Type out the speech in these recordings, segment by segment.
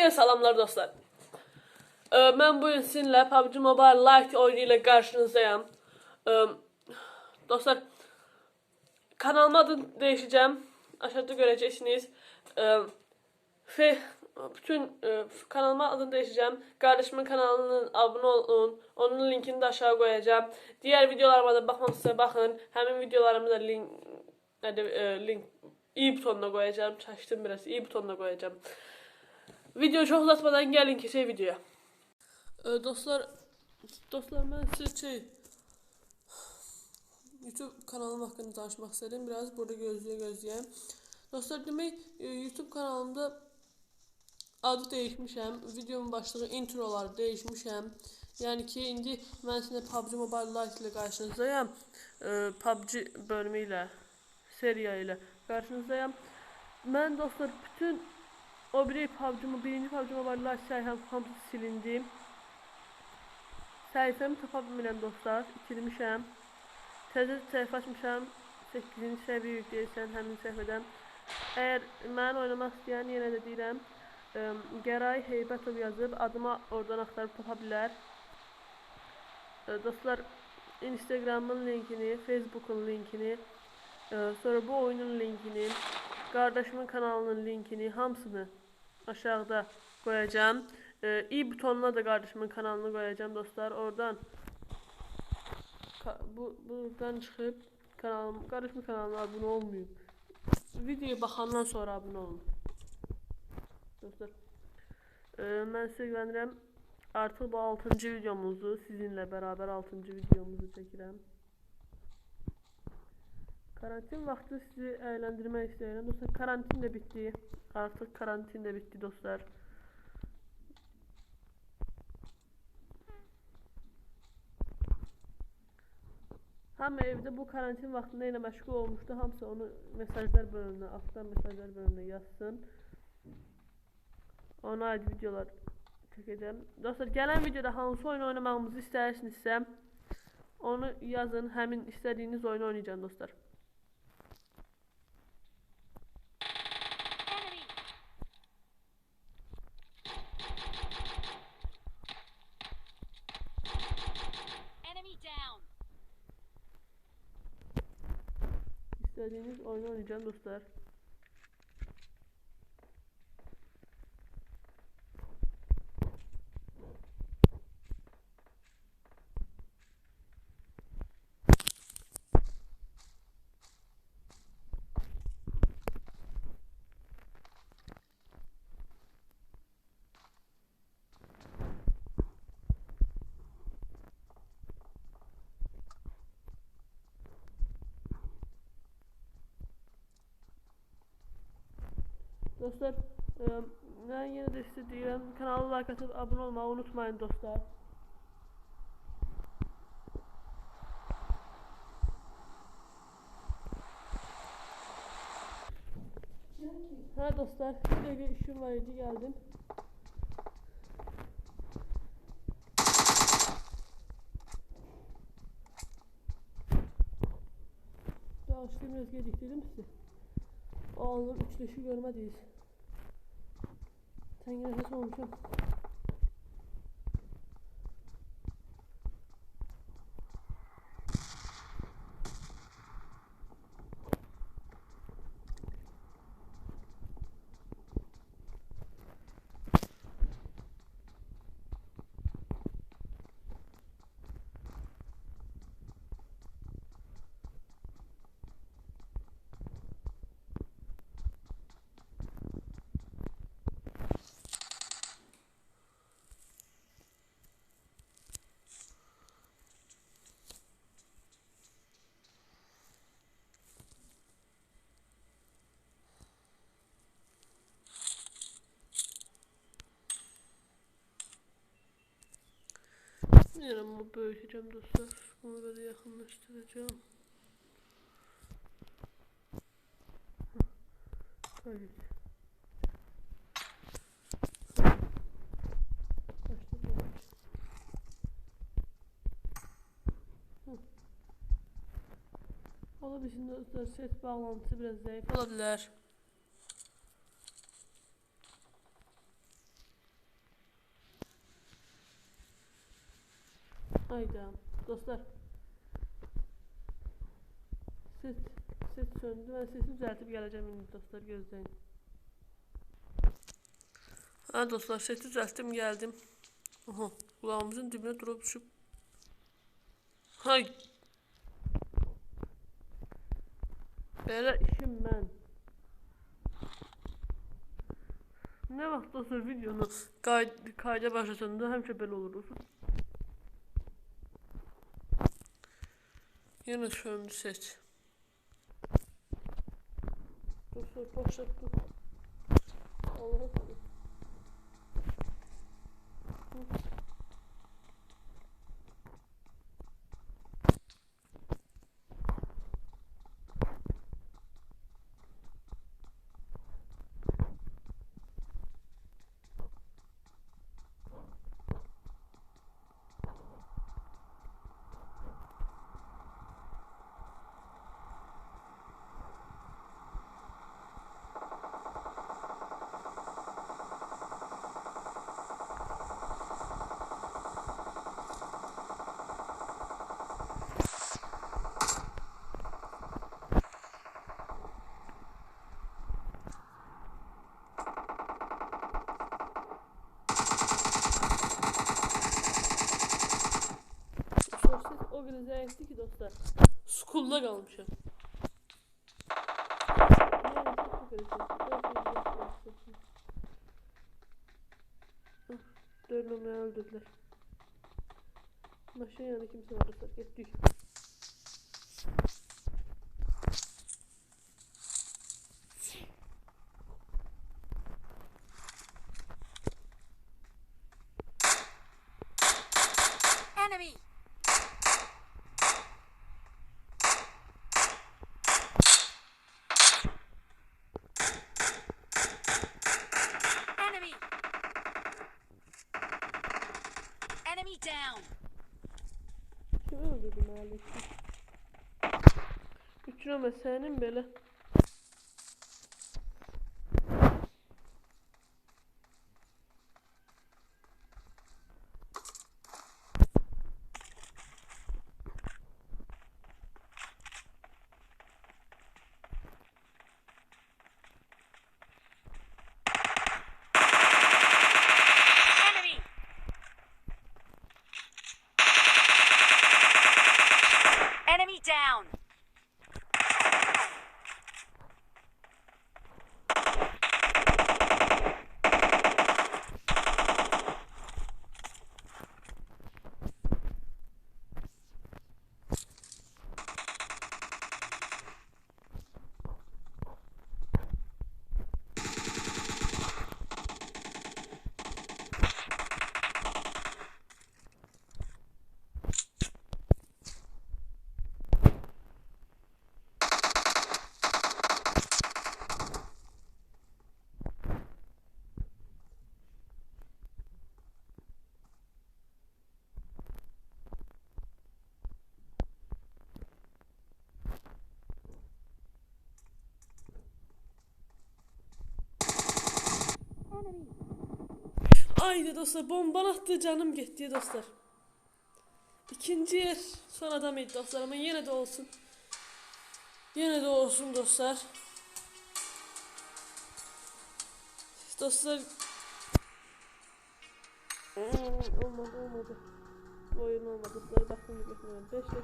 Hepinize salamlar dostlar. Ee, ben bugün sizinle PUBG Mobile Lite oyunu ile karşınızdayım. Ee, dostlar kanalıma adını değişeceğim. Aşağıda göreceksiniz. Ee, bütün e, kanalıma adını değişeceğim. Kardeşimin kanalının abone olun. Onun linkini de aşağı koyacağım. Diğer videolarıma da bakmanızı bakın. Hemen videolarımı da link, e, link i butonuna koyacağım. Çaştım biraz. i butonuna koyacağım. Video çok uzatmadan gelin ki şey videoya. Ee, dostlar dostlar ben size şey YouTube kanalım hakkında danışmak istedim. Biraz burada gözlüye gözleyeyim. Dostlar demek e, YouTube kanalımda adı değişmişəm. Videonun başlığı introlar değişmişəm. Yəni ki, indi mən sizə PUBG Mobile Lite ilə qarşınızdayam. Ee, PUBG bölümü ilə, seriya ilə qarşınızdayam. Mən dostlar bütün o biri PUBG, Mo- birinci PUBG Mobile Lite səhifəm hamısı silindi. Səhifəmi tapa bilmirəm dostlar, itirmişəm. Təzə səhifə açmışam. 8-ci səviyyə yükləyirsən həmin səhifədən. Əgər mən oynamaq istəyən yenə də deyirəm, ə, Gəray Heybətov yazıb adıma oradan axtarıb tapa bilər. Dostlar, Instagramın linkini, Facebook'un linkini, sonra bu oyunun linkini, kardeşimin kanalının linkini hamısını aşağıda koyacağım. Ee, i butonuna da kardeşimin kanalını koyacağım dostlar. Oradan bu buradan çıkıp kanalım kardeşimin kanalına abone olmayın. Videoya bakandan sonra abone olun. Dostlar. Ee, ben size güvenirəm. Artık bu 6. videomuzu sizinle beraber 6. videomuzu çəkirəm. Karantin vaxtı sizi əyləndirmək istəyirəm. Dostlar, karantin də bitdi. Artıq karantin də bitdi dostlar. Hamı evdə bu karantin vaxtında ilə məşğul olmuşdu. Hamısı onu mesajlar bölümünə, altdan mesajlar bölümünə yazsın. Ona aid videolar çəkəcəm. Dostlar, gələn videoda hansı oyun oynamağımızı istəyirsinizsə, onu yazın. Həmin istədiyiniz oyunu oynayacağım dostlar. İstediğiniz oyunu oynayacağım dostlar. Dostlar, e, ben yine de size diyeyim. Kanala like atıp abone olmayı unutmayın dostlar. Ha dostlar, bir dakika işim var idi geldim. Daha işte biraz geciktirdim sizi. O anın üçleşi görmediyiz. 他应该是送过去。Bilmiyorum ama büyüteceğim dostlar. Bunu böyle yakınlaştıracağım. Hı. Olabilir dostlar ses bağlantısı biraz zayıf olabilir. Hayda. Dostlar. Ses, ses söndü. Ben sesi düzeltip geleceğim şimdi dostlar gözleyin. Ha dostlar sesi düzelttim geldim. Aha kulağımızın dibine durup düşüp. Hay. Böyle işim ben. Ne vaxt dostlar videonu kay kayda başlasında həmişə belə olur. Yine söndü ses. Dostlar başlattık. Allah'a şükür. Dostlar siz o zəifdir ki dostlar. Skulda qalmışam. Dörnümü öldürdüler. Maşın yanında kimse var dostlar. Maalesef? Üçüne senin böyle. Down! Ayda dostlar bomban attı canım gitti dostlar. İkinci yer son adam dostlar ama yine de olsun. Yine de olsun dostlar. Dostlar olmadı olmadı. Bu oyun olmadı dostlar. Bakın beklemeyin. 5 80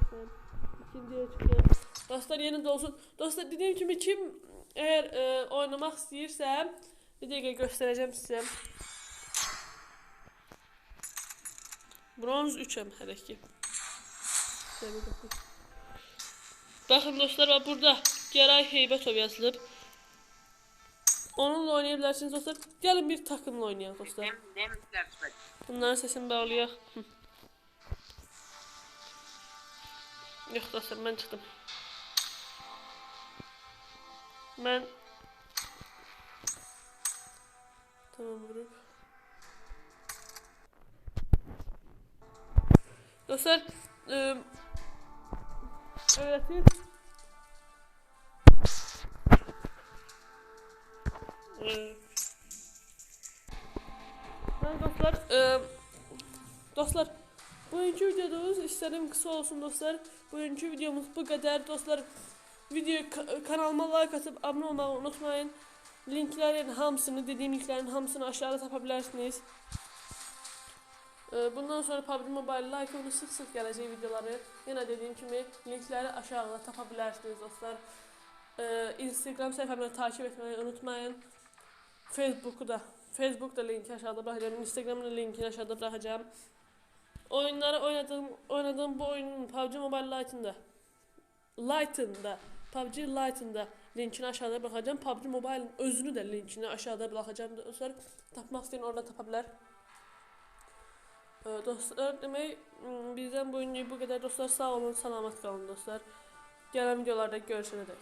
ikinciye çıkıyor. Dostlar yeni de olsun. Dostlar dediğim gibi kim eğer e, oynamak istəyirsə bir dəqiqə göstərəcəm sizə. Bronz 3'em hele ki. Bakın dostlar bak burada Geray Heybetov yazılıb. Onunla oynayabilirsiniz dostlar. Gelin bir takımla oynayalım dostlar. Bunların sesini bağlayaq. Yox dostlar mən çıxdım. Mən Tamam vurup. Dostlar, ıı, öğretim. Ben dostlar, ıı, dostlar bu bugünkü videomuz istedim kısa olsun dostlar. Bugünkü videomuz bu kadar dostlar. Video ka- kanalıma like atıp abone olmayı unutmayın. Linklerin hamısını dediğim linklerin hamısını aşağıda tapabilirsiniz. Ee, Bundan sonra PUBG Mobile like onu sık sık gələcək videoları. Yenə dediyim kimi linkləri aşağıda tapa bilərsiniz dostlar. Ee, Instagram səhifəməni takip etməyi unutmayın. Facebook'u da Facebook'da linki aşağıda bırakacağım. Instagram'ın linkini aşağıda bırakacağım. Oyunları oynadığım oynadığım bu oyunun PUBG Mobile Lite'ında Lite'ında PUBG Lite'ında linkini aşağıda bırakacağım. PUBG Mobile'ın özünü de linkini aşağıda bırakacağım dostlar. Tapmaq istəyən orada tapa bilər. Ee, dostlar demek m, bizden bu oyuncu bu kadar dostlar sağ olun selamet kalın dostlar. Gelen videolarda görüşene dek.